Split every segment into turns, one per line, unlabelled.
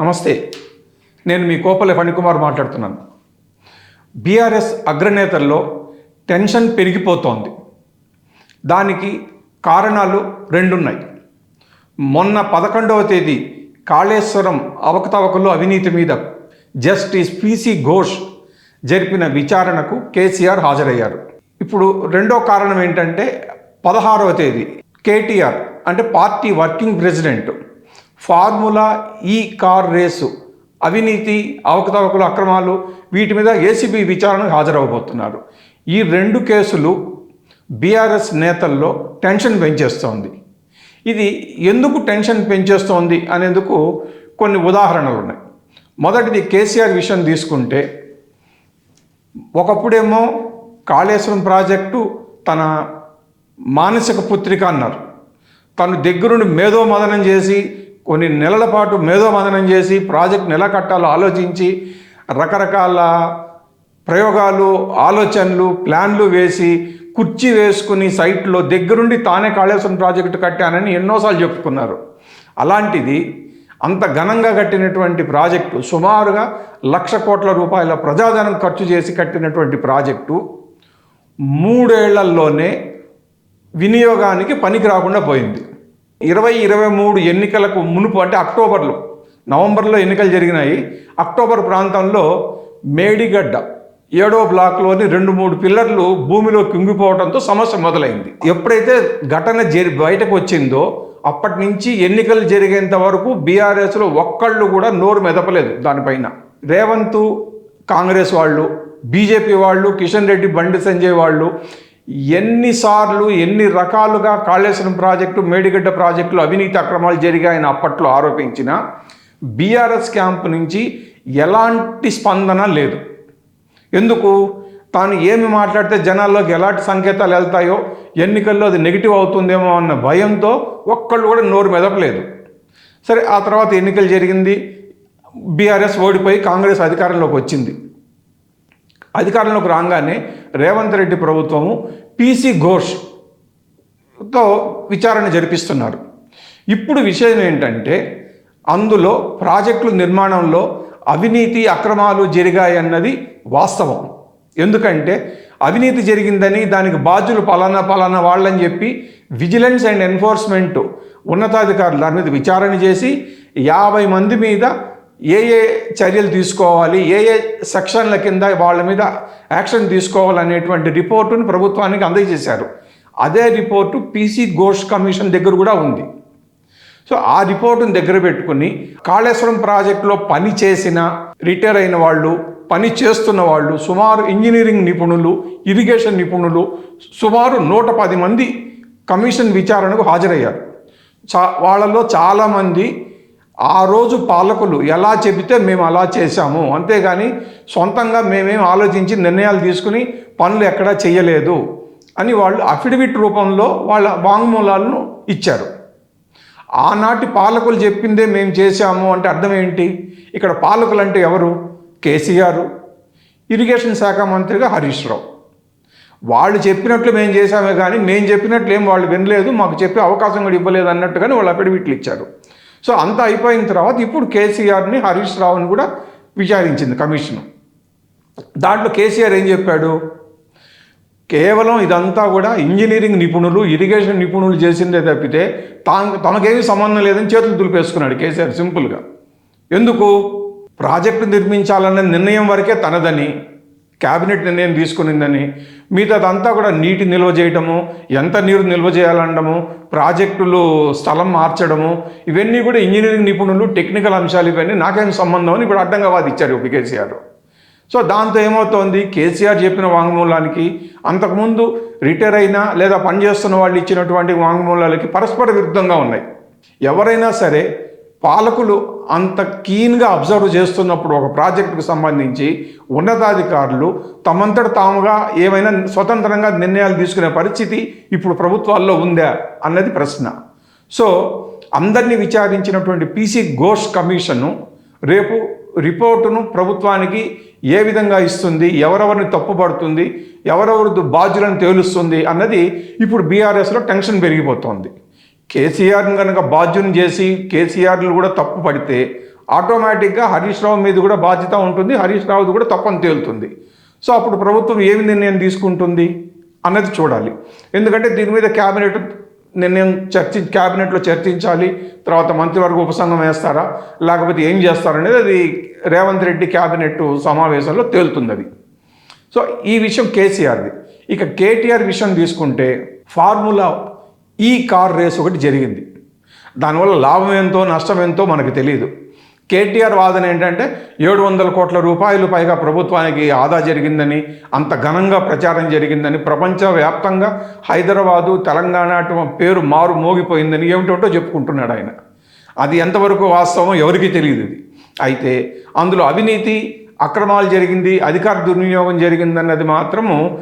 నమస్తే. నేను మీ కోపల ఫణికుమార్ మాట్లాడుతున్నాను. బీఆర్ఎస్ అగ్రనేతల్లో టెన్షన్ పెరిగిపోతోంది. దానికి కారణాలు రెండున్నాయి. మొన్న పదకొండవ తేదీ కాళేశ్వరం అవకతవకలు అవినీతి మీద జస్టిస్ పిసి ఘోష్ జరిపిన విచారణకు కేసీఆర్ హాజరయ్యారు. ఇప్పుడు రెండో కారణం ఏంటంటే పదహారవ తేదీ కేటీఆర్ అంటే పార్టీ వర్కింగ్ ప్రెసిడెంట్ ఫార్ములా ఈ కార్ రేసు అవినీతి అవకతవకలు అక్రమాలు వీటి మీద ఏసీబీ విచారణకు హాజరవబోతున్నారు ఈ రెండు కేసులు బీఆర్ఎస్ నేతల్లో టెన్షన్ పెంచేస్తోంది. ఇది ఎందుకు టెన్షన్ పెంచేస్తోంది అనేందుకు కొన్ని ఉదాహరణలు ఉన్నాయి మొదటిది కేసీఆర్ విషయం తీసుకుంటే ఒకప్పుడేమో కాళేశ్వరం ప్రాజెక్టు తన మానసిక పుత్రిక అన్నారు. తను దగ్గరుండి మేధోమదనం చేసి కొన్ని నెలల పాటు మేధోమదనం చేసి ప్రాజెక్ట్ నెల కట్టాలో ఆలోచించి రకరకాల ప్రయోగాలు ఆలోచనలు ప్లాన్లు వేసి కుర్చీ వేసుకుని సైట్లో దగ్గరుండి తానే కాళేశ్వరం ప్రాజెక్టు కట్టానని ఎన్నోసార్లు చెప్పుకున్నారు. అలాంటిది అంత ఘనంగా కట్టినటువంటి ప్రాజెక్టు సుమారుగా లక్ష కోట్ల రూపాయల ప్రజాధనం ఖర్చు చేసి కట్టినటువంటి ప్రాజెక్టు మూడేళ్ళలోనే వినియోగానికి పనికి రాకుండా పోయింది. ఇరవై ఇరవై మూడు ఎన్నికలకు మునుపు అంటే అక్టోబర్లో నవంబర్లో ఎన్నికలు జరిగినాయి. అక్టోబర్ ప్రాంతంలో మేడిగడ్డ ఏడో బ్లాక్లోని రెండు మూడు పిల్లర్లు భూమిలో కుంగిపోవడంతో సమస్య మొదలైంది. ఎప్పుడైతే ఘటన జరి బయటకు వచ్చిందో అప్పటి నుంచి ఎన్నికలు జరిగేంత వరకు బీఆర్ఎస్లో ఒక్కళ్ళు కూడా నోరు మెదపలేదు దానిపైన. రేవంత్ కాంగ్రెస్ వాళ్ళు బీజేపీ వాళ్ళు కిషన్ రెడ్డి బండి సంజయ్ వాళ్ళు ఎన్నిసార్లు ఎన్ని రకాలుగా కాళేశ్వరం ప్రాజెక్టు మేడిగడ్డ ప్రాజెక్టులో అవినీతి అక్రమాలు జరిగాయని అప్పట్లో ఆరోపించిన బీఆర్ఎస్ క్యాంప్ నుంచి ఎలాంటి స్పందన లేదు. ఎందుకు? తాను ఏమి మాట్లాడితే జనాల్లోకి ఎలాంటి సంకేతాలు వెళ్తాయో ఎన్నికల్లో అది నెగిటివ్ అవుతుందేమో అన్న భయంతో ఒక్కళ్ళు కూడా నోరు మెదపలేదు. సరే ఆ తర్వాత ఎన్నికలు జరిగింది. బీఆర్ఎస్ ఓడిపోయి కాంగ్రెస్ అధికారంలోకి వచ్చింది. అధికారంలోకి రాగానే రేవంత్ రెడ్డి ప్రభుత్వము పీసీ ఘోష్తో విచారణ జరిపిస్తున్నారు. ఇప్పుడు విషయం ఏంటంటే అందులో ప్రాజెక్టుల నిర్మాణంలో అవినీతి అక్రమాలు జరిగాయన్నది వాస్తవం. ఎందుకంటే అవినీతి జరిగిందని దానికి బాధ్యులు పలానా పలానా వాళ్ళని చెప్పి విజిలెన్స్ అండ్ ఎన్ఫోర్స్మెంట్ ఉన్నతాధికారులు దాని మీద విచారణ చేసి యాభై మంది మీద ఏ ఏ చర్యలు తీసుకోవాలి ఏ ఏ సెక్షన్ల కింద వాళ్ళ మీద యాక్షన్ తీసుకోవాలనేటువంటి రిపోర్టును ప్రభుత్వానికి అందజేశారు. అదే రిపోర్టు పీసీ ఘోష్ కమిషన్ దగ్గర కూడా ఉంది. సో ఆ రిపోర్టును దగ్గర పెట్టుకుని కాళేశ్వరం ప్రాజెక్టులో పని చేసిన రిటైర్ అయిన వాళ్ళు పని చేస్తున్న వాళ్ళు సుమారు ఇంజనీరింగ్ నిపుణులు ఇరిగేషన్ నిపుణులు సుమారు నూట పది మంది కమిషన్ విచారణకు హాజరయ్యారు. చా వాళ్ళలో చాలామంది ఆ రోజు పాలకులు ఎలా చెబితే మేము అలా చేశాము. అంతేగాని సొంతంగా మేమేం ఆలోచించి నిర్ణయాలు తీసుకుని పనులు ఎక్కడా చేయలేదు అని వాళ్ళు అఫిడవిట్ రూపంలో వాళ్ళ వాంగ్మూలాలను ఇచ్చారు. ఆనాటి పాలకులు చెప్పిందే మేము చేశాము అంటే అర్థం ఏంటి? ఇక్కడ పాలకులు అంటే ఎవరు? కేసీఆర్ ఇరిగేషన్ శాఖ మంత్రిగా హరీష్ రావు. వాళ్ళు చెప్పినట్లు మేము చేశామే కానీ మేము చెప్పినట్లు ఏం వాళ్ళు వినలేదు మాకు చెప్పే అవకాశం కూడా ఇవ్వలేదు అన్నట్టుగానే వాళ్ళు అఫిడవిట్లు ఇచ్చారు. సో అంతా అయిపోయిన తర్వాత ఇప్పుడు కేసీఆర్ని హరీష్ రావుని కూడా విచారించింది కమిషన్. దాంట్లో కేసీఆర్ ఏం చెప్పాడు? కేవలం ఇదంతా కూడా ఇంజనీరింగ్ నిపుణులు ఇరిగేషన్ నిపుణులు చేసిందే తప్పితే తాను తనకేమీ సంబంధం లేదని చేతులు దులిపేసుకున్నాడు కేసీఆర్ సింపుల్గా. ఎందుకు? ప్రాజెక్టు నిర్మించాలన్న నిర్ణయం వరకే తనదని. క్యాబినెట్ నిర్ణయం తీసుకునిందని మిగతాదంతా కూడా నీటి నిల్వ చేయటము ఎంత నీరు నిల్వ చేయాలనడము ప్రాజెక్టులు స్థలం మార్చడము ఇవన్నీ కూడా ఇంజనీరింగ్ నిపుణులు టెక్నికల్ అంశాలు ఇవన్నీ నాకేం సంబంధం అని ఇప్పుడు అడ్డంగా వాదిచ్చారు ఇప్పుడు కేసీఆర్. సో దాంతో ఏమవుతోంది? కేసీఆర్ చెప్పిన వాంగ్మూలానికి అంతకుముందు రిటైర్ అయినా లేదా పనిచేస్తున్న వాళ్ళు ఇచ్చినటువంటి వాంగ్మూలాలకి పరస్పర విరుద్ధంగా ఉన్నాయి. ఎవరైనా సరే పాలకులు అంత కీన్గా అబ్జర్వ్ చేస్తున్నప్పుడు ఒక ప్రాజెక్టుకు సంబంధించి ఉన్నతాధికారులు తమంతట తాముగా ఏమైనా స్వతంత్రంగా నిర్ణయాలు తీసుకునే పరిస్థితి ఇప్పుడు ప్రభుత్వాల్లో ఉందా అన్నది ప్రశ్న. సో అందరినీ విచారించినటువంటి పీసీ ఘోష్ కమిషను రేపు రిపోర్టును ప్రభుత్వానికి ఏ విధంగా ఇస్తుంది ఎవరెవరిని తప్పుపడుతుంది ఎవరెవరు బాధ్యులను తేలుస్తుంది అన్నది ఇప్పుడు బీఆర్ఎస్లో టెన్షన్ పెరిగిపోతోంది. కేసీఆర్ని కనుక బాధ్యుని చేసి కేసీఆర్లు కూడా తప్పు పడితే ఆటోమేటిక్గా హరీష్ రావు మీద కూడా బాధ్యత ఉంటుంది హరీష్ రావుది కూడా తప్పని తేలుతుంది. సో అప్పుడు ప్రభుత్వం ఏమి నిర్ణయం తీసుకుంటుంది అన్నది చూడాలి. ఎందుకంటే దీని మీద క్యాబినెట్ నిర్ణయం చర్చి క్యాబినెట్లో చర్చించాలి తర్వాత మంత్రివర్గ ఉపసంఘం వేస్తారా లేకపోతే ఏం చేస్తారనేది అది రేవంత్ రెడ్డి క్యాబినెట్ సమావేశంలో తేలుతుంది అది. సో ఈ విషయం కేసీఆర్ది. ఇక కేటీఆర్ విషయం తీసుకుంటే ఫార్ములా ఈ కార్ రేస్ ఒకటి జరిగింది. దానివల్ల లాభం ఎంతో నష్టం ఎంతో మనకు తెలియదు కేటీఆర్ వాదన ఏంటంటే ఏడు వందల కోట్ల రూపాయలు పైగా ప్రభుత్వానికి ఆదా జరిగిందని అంత ఘనంగా ప్రచారం జరిగిందని ప్రపంచవ్యాప్తంగా హైదరాబాదు తెలంగాణ పేరు మారు మోగిపోయిందని ఏమిటో చెప్పుకుంటున్నాడు ఆయన. అది ఎంతవరకు వాస్తవం ఎవరికీ తెలియదు ఇది. అయితే అందులో అవినీతి అక్రమాలు జరిగింది అధికార దుర్వినియోగం జరిగిందన్నది మాత్రము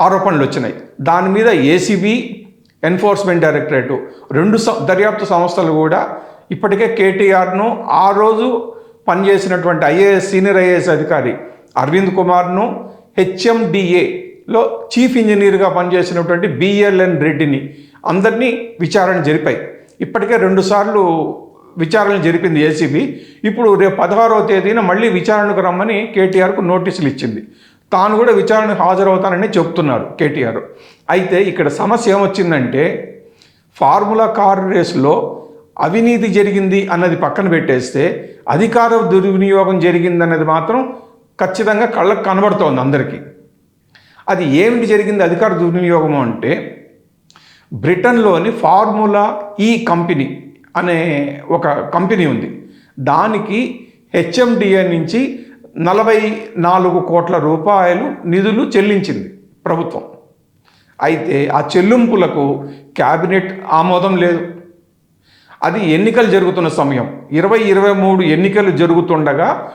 ఆరోపణలు వచ్చినాయి. దాని మీద ఏసీబీ ఎన్ఫోర్స్మెంట్ డైరెక్టరేటు. రెండు దర్యాప్తు సంస్థలు కూడా ఇప్పటికే కేటీఆర్ను ఆ రోజు పనిచేసినటువంటి ఐఏఎస్ సీనియర్ ఐఏఎస్ అధికారి అరవింద్ కుమార్ను హెచ్ఎండిఏలో చీఫ్ ఇంజనీర్గా పనిచేసినటువంటి బిఎల్ఎన్ రెడ్డిని అందరినీ విచారణ జరిపాయి. ఇప్పటికే రెండుసార్లు విచారణ జరిపింది ఏసీబీ. ఇప్పుడు రేపు పదహారవ తేదీన మళ్ళీ విచారణకు రమ్మని కేటీఆర్కు నోటీసులు ఇచ్చింది. తాను కూడా విచారణకు హాజరవుతానని చెప్తున్నారు కేటీఆర్. అయితే ఇక్కడ సమస్య ఏమొచ్చిందంటే ఫార్ములా కార్ రేసులో అవినీతి జరిగింది అన్నది పక్కన పెట్టేస్తే అధికార దుర్వినియోగం జరిగిందన్నది మాత్రం ఖచ్చితంగా కళ్ళకు కనబడుతోంది అందరికీ. అది ఏమిటి జరిగింది అధికార దుర్వినియోగం అంటే బ్రిటన్లోని ఫార్ములా ఈ కంపెనీ అనే ఒక కంపెనీ ఉంది. దానికి హెచ్ఎండిఏ నుంచి నలభై నాలుగు కోట్ల రూపాయలు నిధులు చెల్లించింది ప్రభుత్వం. అయితే ఆ చెల్లింపులకు క్యాబినెట్ ఆమోదం లేదు. అది ఎన్నికలు జరుగుతున్న సమయం. ఇరవై ఇరవై మూడు ఎన్నికలు జరుగుతుండగా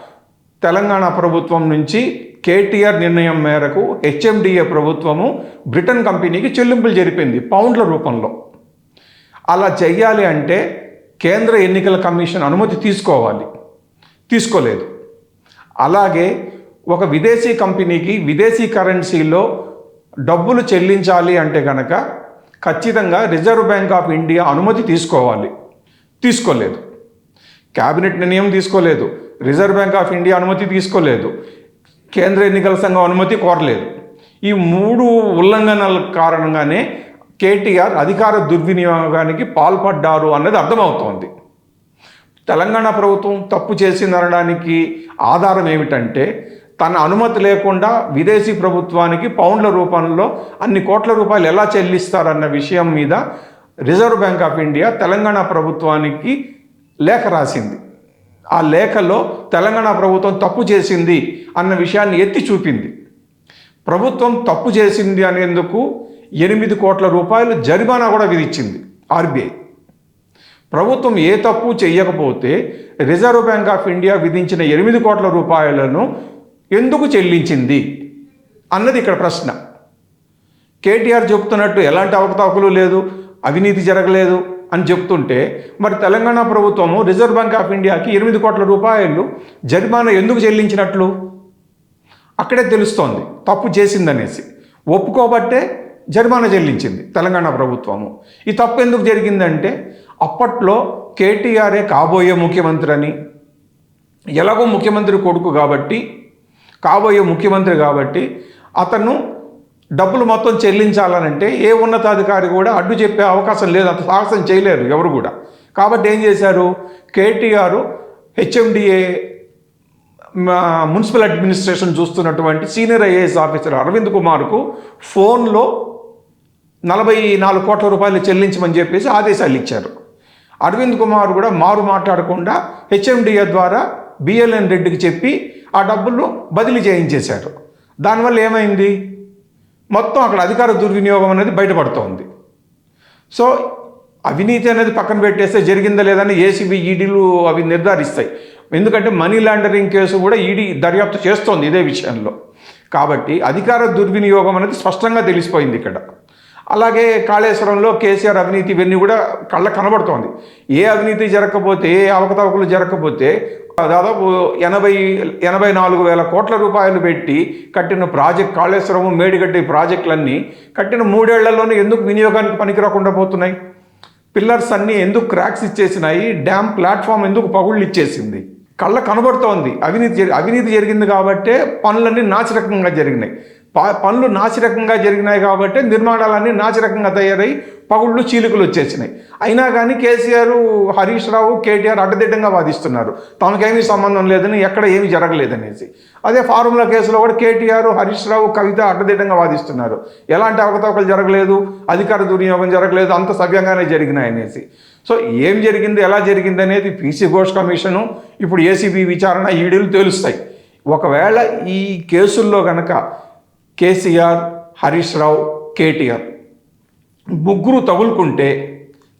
తెలంగాణ ప్రభుత్వం నుంచి కేటీఆర్ నిర్ణయం మేరకు హెచ్ఎండిఏ ప్రభుత్వము బ్రిటన్ కంపెనీకి చెల్లింపులు జరిపింది పౌండ్ల రూపంలో. అలా చెయ్యాలి అంటే కేంద్ర ఎన్నికల కమిషన్ అనుమతి తీసుకోవాలి. తీసుకోలేదు. అలాగే ఒక విదేశీ కంపెనీకి విదేశీ కరెన్సీలో డబ్బులు చెల్లించాలి అంటే కనుక ఖచ్చితంగా రిజర్వ్ బ్యాంక్ ఆఫ్ ఇండియా అనుమతి తీసుకోవాలి. తీసుకోలేదు. క్యాబినెట్ నిర్ణయం తీసుకోలేదు. రిజర్వ్ బ్యాంక్ ఆఫ్ ఇండియా అనుమతి తీసుకోలేదు. కేంద్ర ఎన్నికల సంఘం అనుమతి కోరలేదు. ఈ మూడు ఉల్లంఘనల కారణంగానే కేటీఆర్ అధికార దుర్వినియోగానికి పాల్పడ్డారు అన్నది అర్థమవుతోంది. తెలంగాణ ప్రభుత్వం తప్పు చేసిందనడానికి ఆధారం ఏమిటంటే తన అనుమతి లేకుండా విదేశీ ప్రభుత్వానికి పౌండ్ల రూపంలో అన్ని కోట్ల రూపాయలు ఎలా చెల్లిస్తారన్న విషయం మీద Reserve Bank of India Telangana ప్రభుత్వానికి లేఖ రాసింది. ఆ లేఖలో తెలంగాణ ప్రభుత్వం తప్పు చేసింది అన్న విషయాన్ని ఎత్తి చూపింది. ప్రభుత్వం తప్పు చేసింది అనేందుకు ఎనిమిది కోట్ల రూపాయలు జరిమానా కూడా విధించింది. ఆర్బీఐ ప్రభుత్వం ఏ తప్పు చేయకపోతే రిజర్వ్ బ్యాంక్ ఆఫ్ ఇండియా విధించిన ఎనిమిది కోట్ల రూపాయలను ఎందుకు చెల్లించింది అన్నది ఇక్కడ ప్రశ్న. కేటీఆర్ చెప్తున్నట్టు ఎలాంటి అవకతవకలు లేదు అవినీతి జరగలేదు అని చెప్తుంటే మరి తెలంగాణ ప్రభుత్వము రిజర్వ్ బ్యాంక్ ఆఫ్ ఇండియాకి ఎనిమిది కోట్ల రూపాయలు జరిమానా ఎందుకు చెల్లించినట్లు? అక్కడే తెలుస్తోంది తప్పు చేసిందనేసి. ఒప్పుకోబట్టే జరిమానా చెల్లించింది తెలంగాణ ప్రభుత్వము. ఈ తప్పు ఎందుకు జరిగిందంటే అప్పట్లో కేటీఆర్ఏ కాబోయే ముఖ్యమంత్రి అని ఎలాగో ముఖ్యమంత్రి కొడుకు కాబట్టి కాబోయే ముఖ్యమంత్రి కాబట్టి అతను డబ్బులు మొత్తం చెల్లించాలనంటే ఏ ఉన్నతాధికారి కూడా అడ్డు చెప్పే అవకాశం లేదు అంత సాహసం చేయలేరు ఎవరు కూడా. కాబట్టి ఏం చేశారు? కేటీఆర్ హెచ్ఎండిఏ మున్సిపల్ అడ్మినిస్ట్రేషన్ చూస్తున్నటువంటి సీనియర్ ఐఏఎస్ ఆఫీసర్ అరవింద్ కుమార్కు ఫోన్లో నలభై నాలుగు కోట్ల రూపాయలు చెల్లించమని చెప్పేసి ఆదేశాలు ఇచ్చారు. అరవింద్ కుమార్ కూడా మారు మాట్లాడకుండా హెచ్ఎండిఏ ద్వారా బిఎల్ఎన్ రెడ్డికి చెప్పి ఆ డబ్బులు బదిలీ చేయించేశారు. దానివల్ల ఏమైంది? మొత్తం అక్కడ అధికార దుర్వినియోగం అనేది బయటపడుతోంది. సో అవినీతి అనేది పక్కన పెట్టేస్తే జరిగిందా లేదని ఏసీబీ ఈడీలు అవి నిర్ధారిస్తాయి. ఎందుకంటే మనీ లాండరింగ్ కేసు కూడా ఈడీ దర్యాప్తు చేస్తోంది ఇదే విషయంలో. కాబట్టి అధికార దుర్వినియోగం అనేది స్పష్టంగా తెలిసిపోయింది ఇక్కడ. అలాగే కాళేశ్వరంలో కేసీఆర్ అవినీతి ఇవన్నీ కూడా కళ్ళ కనబడుతోంది. ఏ అవినీతి జరగకపోతే ఏ అవకతవకలు జరగకపోతే దాదాపు ఎనభై ఎనభై నాలుగు వేల కోట్ల రూపాయలు పెట్టి కట్టిన ప్రాజెక్ట్ కాళేశ్వరము మేడిగడ్డ ప్రాజెక్టులన్నీ కట్టిన మూడేళ్ళలోనే ఎందుకు వినియోగానికి పనికిరాకుండా పోతున్నాయి? పిల్లర్స్ అన్నీ ఎందుకు క్రాక్స్ ఇచ్చేసినాయి? డ్యామ్ ప్లాట్ఫామ్ ఎందుకు పగుళ్ళు ఇచ్చేసింది? కళ్ళ కనబడుతోంది. అవినీతి అవినీతి జరిగింది కాబట్టే పనులన్నీ నాచరకంగా జరిగినాయి. పనులు నాసిరకంగా జరిగినాయి కాబట్టి నిర్మాణాలన్నీ నాసిరకంగా తయారై పగుళ్ళు చీలికలు వచ్చేసినాయి. అయినా కానీ కేసీఆర్ హరీష్ రావు కేటీఆర్ అడ్డదిడ్డంగా వాదిస్తున్నారు. తమకేమీ సంబంధం లేదని ఎక్కడ ఏమీ జరగలేదనేసి. అదే ఫార్ములా కేసులో కూడా కేటీఆర్ హరీష్ రావు కవిత అడ్డదిడ్డంగా వాదిస్తున్నారు. ఎలాంటి అవకతవకలు జరగలేదు అధికార దుర్వినియోగం జరగలేదు అంత సవ్యంగానే జరిగినాయనేసి. సో ఏం జరిగింది ఎలా జరిగింది అనేది పీసీ ఘోష్ కమిషను ఇప్పుడు ఏసీబీ విచారణ ఈడీలు తెలుస్తాయి. ఒకవేళ ఈ కేసుల్లో గనక కేసీఆర్ హరీష్ రావు కేటీఆర్. ముగ్గురు తగులుకుంటే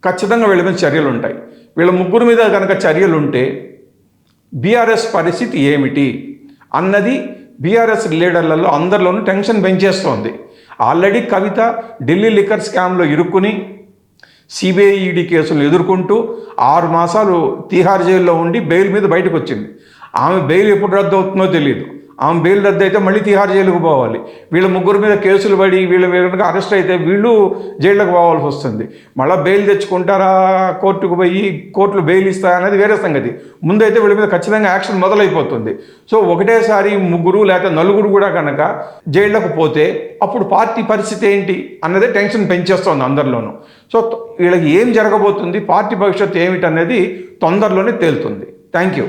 ఖచ్చితంగా వీళ్ళ మీద చర్యలు ఉంటాయి. వీళ్ళ ముగ్గురు మీద కనుక చర్యలు ఉంటే బీఆర్ఎస్ పరిస్థితి ఏమిటి? అన్నది బీఆర్ఎస్ లీడర్లలో అందరిలోనూ టెన్షన్ పెంచేస్తోంది. ఆల్రెడీ కవిత ఢిల్లీ లిక్కర్ స్కామ్లో ఇరుక్కుని సిబిఐఈడి కేసులు ఎదుర్కొంటూ ఆరు మాసాలు తీహార్ జైల్లో ఉండి బెయిల్ మీద బయటకు వచ్చింది ఆమె బెయిల్ ఎప్పుడు రద్దు అవుతుందో తెలియదు ఆమె బెయిల్ రద్దు అయితే మళ్ళీ తిహార్ జైలుకు పోవాలి. వీళ్ళ ముగ్గురు మీద కేసులు పడి వీళ్ళ కనుక అరెస్ట్ అయితే వీళ్ళు జైళ్ళకు పోవాల్సి వస్తుంది. మళ్ళీ బెయిల్ తెచ్చుకుంటారా? కోర్టుకు పోయి కోర్టులు బెయిల్ ఇస్తారా అనేది వేరే సంగతి. ముందైతే వీళ్ళ మీద ఖచ్చితంగా యాక్షన్ మొదలైపోతుంది. సో ఒకటేసారి ముగ్గురు లేకపోతే నలుగురు కూడా కనుక జైళ్ళకు పోతే అప్పుడు పార్టీ పరిస్థితి ఏంటి అన్నదే టెన్షన్ పెంచేస్తోంది అందరిలోనూ. సో వీళ్ళకి ఏం జరగబోతుంది? పార్టీ భవిష్యత్తు ఏమిటనేది తొందరలోనే తేలుతుంది. Thank you.